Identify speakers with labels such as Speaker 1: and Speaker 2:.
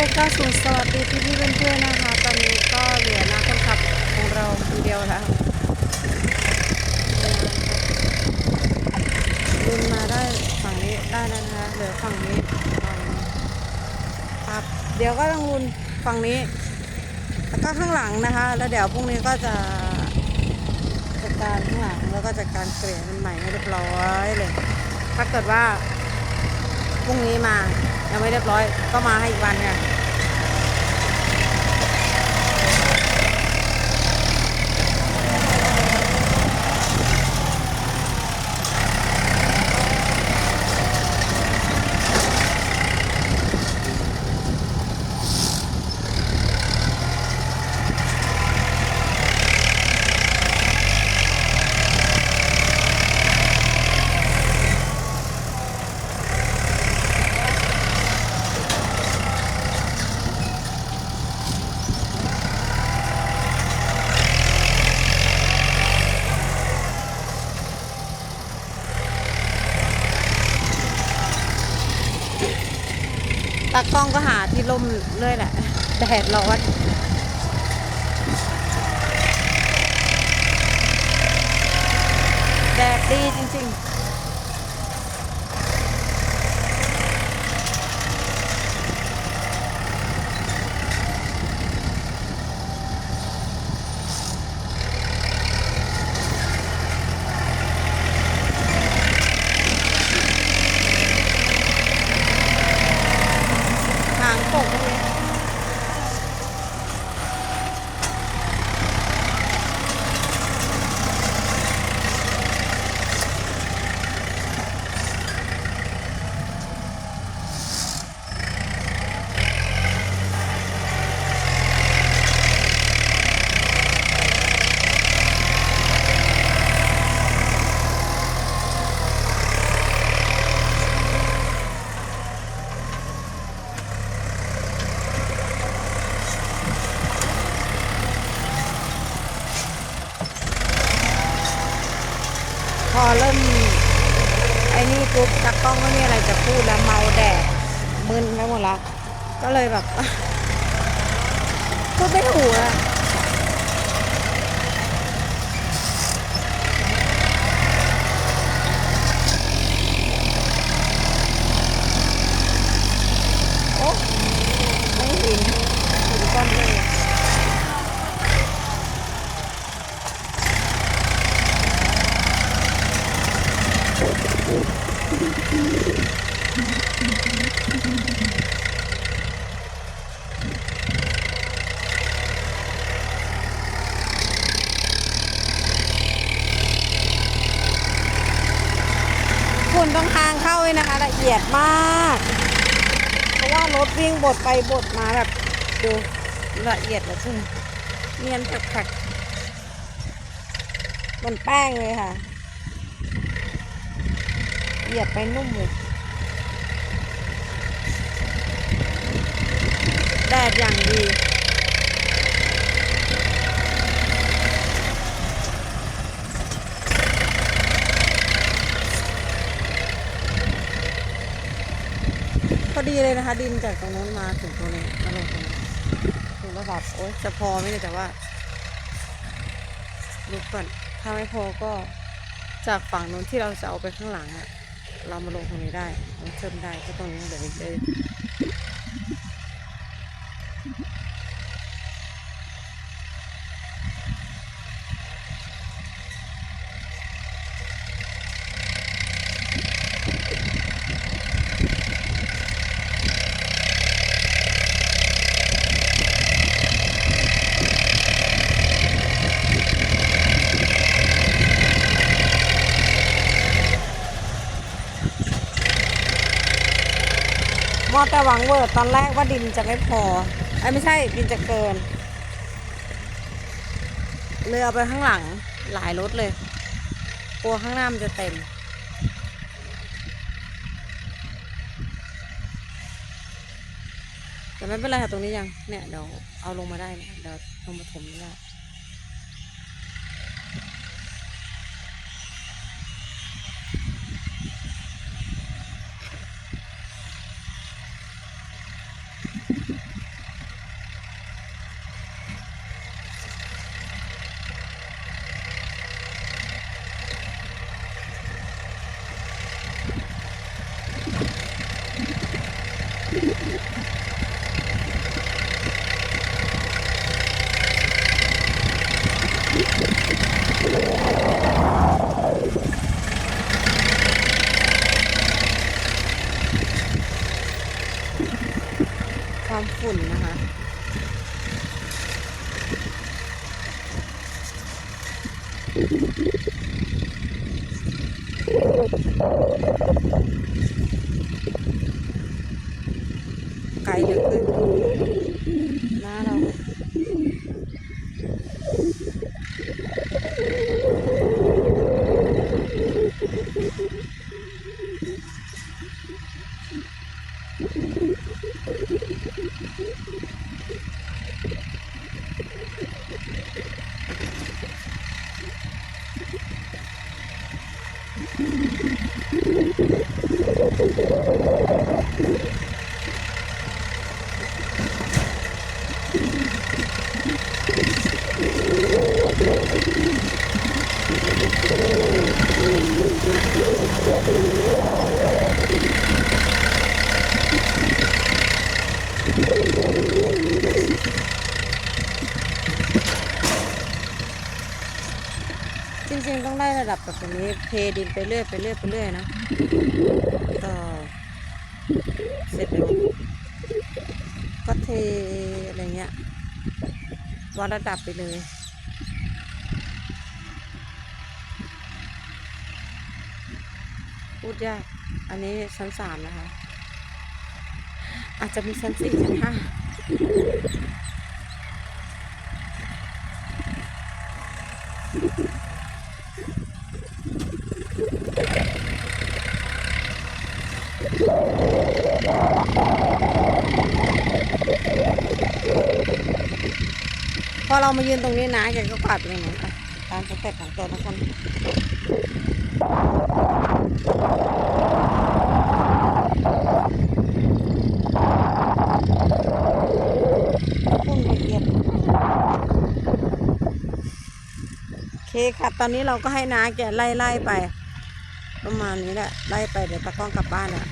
Speaker 1: 90 สวัสดีพี่พี่เพื่อนๆนะคะ ตอนนี้ก็เหลือนะคนขับของเราคนเดียวแล้วลุนมาได้ฝั่งนี้ได้นะคะ เหลือฝั่งนี้ครับเดี๋ยวก็ต้องลุนฝั่งนี้ แล้วก็ข้างหลังนะคะ แล้วเดี๋ยวพรุ่งนี้ก็จะจัดการข้างหลังแล้วก็จัดการเกลี่ยมันใหม่ให้เรียบร้อยเลย ถ้าเกิดว่าพรุ่งนี้มายังไม่เรียบร้อยก็มาให้อีกวันค่ะากล้องก็หาที่ร่มเรื่อยแหละแดดร้อนแดดดีจริง พอเริ่มไอ้นี่ปุ๊บตากล้องก็มีอะไรจะพูดแล้วเมาแดดมึนไปหมดละก็เลยแบบพูดไม่ถูกอะโอ้ไม่เห็นเห็นก้อนเลย คุณต้องทางเข้าเลยนะคะ ละเอียดมาก เพราะว่ารถวิ่งบดไปบดมาแบบดูละเอียดเหลือเกินเนียนแผกๆเหมันแป้งเลยค่ะเหยียบไปนุ่มเลยแดดอย่างดี เลยนะคะ ดินจากตรงนู้นมาถึงตรงนี้มาลงตรงนี้ถึงระดับโอ๊ยจะพอไหมเนี่ยแต่ว่าดูก่อนถ้าไม่พอก็จากฝั่งนู้นที่เราจะเอาไปข้างหลังอะเรามาลงตรงนี้ได้เราเชื่อมได้ก็ตรงนี้เดี๋ยวอีกเลย อแต่หวังเวิร์ดตอนแรกว่าดินจะไม่พอไอ้ไม่ใช่ดินจะเกินเรือไปข้างหลังหลายรถเลย กลัวข้างหน้ามันจะเต็ม แต่ไม่เป็นไรค่ะตรงนี้ยัง เนี่ยเดี๋ยวเอาลงมาได้นะเดี๋ยวลงมาถมได้ ความฝุ่นนะคะ ไกลเยอะขึ้นหน้าเรา จริงๆ ต้องไล่ระดับแบบนี้เทดินไปเรื่อยไปเรื่อยไปเรื่อยนะก็เสร็จแล้วก็เทอะไรเงี้ยวัดระดับไปเลยพูดยาก อันนี้ชั้นสามนะคะ อาจจะมีชั้นสี่ชั้นห้าพอเรามายืนตรงนี้นะแกก็กวาดไปตรงนั้นอะตามสเต็ปของแกแล้วกันพุ่นไปเกียบโอเคค่ะ ตอนนี้เราก็ให้น้าแกไล่ไล่ไป ประมาณนี้แหละไล่ไปเดี๋ยวตะกล้องกลับบ้านแล้ว